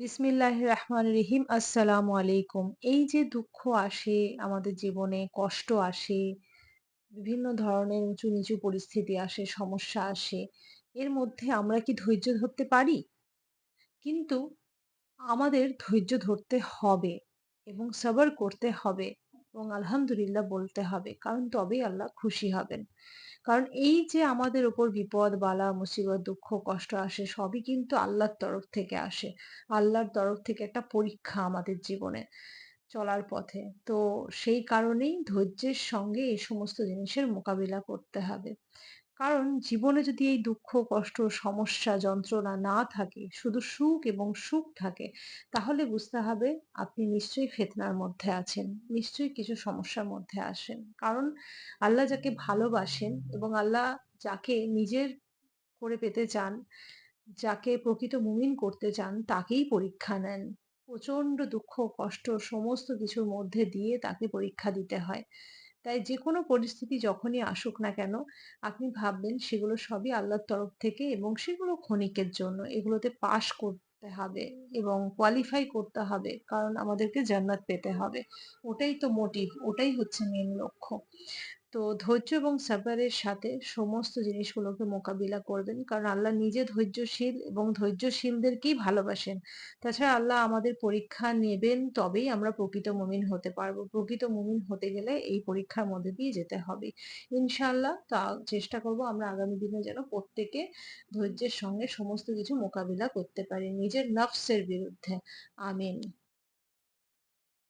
বিসমিল্লাহ রহমান রহিম। আসসালামু আলাইকুম। এই যে দুঃখ আসে, আমাদের জীবনে কষ্ট আসে, বিভিন্ন ধরনের উঁচু নিচু পরিস্থিতি আসে, সমস্যা আসে, এর মধ্যে আমরা কি ধৈর্য ধরতে পারি? কিন্তু আমাদের ধৈর্য ধরতে হবে এবং সবর করতে হবে এবং আলহামদুলিল্লাহ বলতে হবে, কারণ তবেই আল্লাহ খুশি হবেন। কারণ এই যে আমাদের উপর বিপদ, বালা, মুসিবত, দুঃখ, কষ্ট আসে, সবই কিন্তু আল্লাহর তরফ থেকে আসে। আল্লাহর তরফ থেকে একটা পরীক্ষা আমাদের জীবনে চলার পথে। তো সেই কারণেই ধৈর্যের সঙ্গে এই সমস্ত জিনিসের মোকাবিলা করতে হবে। কারণ জীবনে যদি এই দুঃখ, কষ্ট, সমস্যা, যন্ত্রণা না থাকে, শুধু সুখ এবং সুখ থাকে, তাহলে বুঝতে হবে আপনি নিশ্চয়ই ফেতনার মধ্যে আছেন, নিশ্চয়ই কিছু সমস্যার মধ্যে আসেন কারণ আল্লাহ যাকে ভালোবাসেন এবং আল্লাহ যাকে নিজের করে পেতে চান, যাকে প্রকৃত মুমিন করতে চান, তাকেই পরীক্ষা নেন। প্রচণ্ড দুঃখ, কষ্ট, সমস্ত কিছুর মধ্যে দিয়ে তাকে পরীক্ষা দিতে হয়। তাই যে কোনো পরিস্থিতি যখনই আসুক না কেন, আপনি ভাববেন সেগুলো সবই আল্লাহর তরফ থেকে এবং সেগুলো ক্ষণিকের জন্য। এগুলোতে পাশ করতে হবে এবং কোয়ালিফাই করতে হবে, কারণ আমাদেরকে জান্নাত পেতে হবে। ওটাই তো মোটিভ ওটাই হচ্ছে মেন লক্ষ্য। তো ধৈর্য এবং সাবরের সাথে সমস্ত জিনিসগুলোকে মোকাবিলা করবেন। কারণ আল্লাহ নিজে ধৈর্যশীল এবং ধৈর্যশীলদেরকেই ভালোবাসেন। তাছাড়া আল্লাহ আমাদের পরীক্ষা নেবেন তবেই আমরা প্রকৃত মুমিন হতে পারব। প্রকৃত মুমিন হতে গেলে এই পরীক্ষার মধ্যে দিয়ে যেতে হবে। ইনশাআল্লাহ তা চেষ্টা করব আমরা আগামী দিনে যেন প্রত্যেকে ধৈর্যের সঙ্গে সমস্ত কিছু মোকাবিলা করতে পারি নিজের নফসের বিরুদ্ধে। আমিন।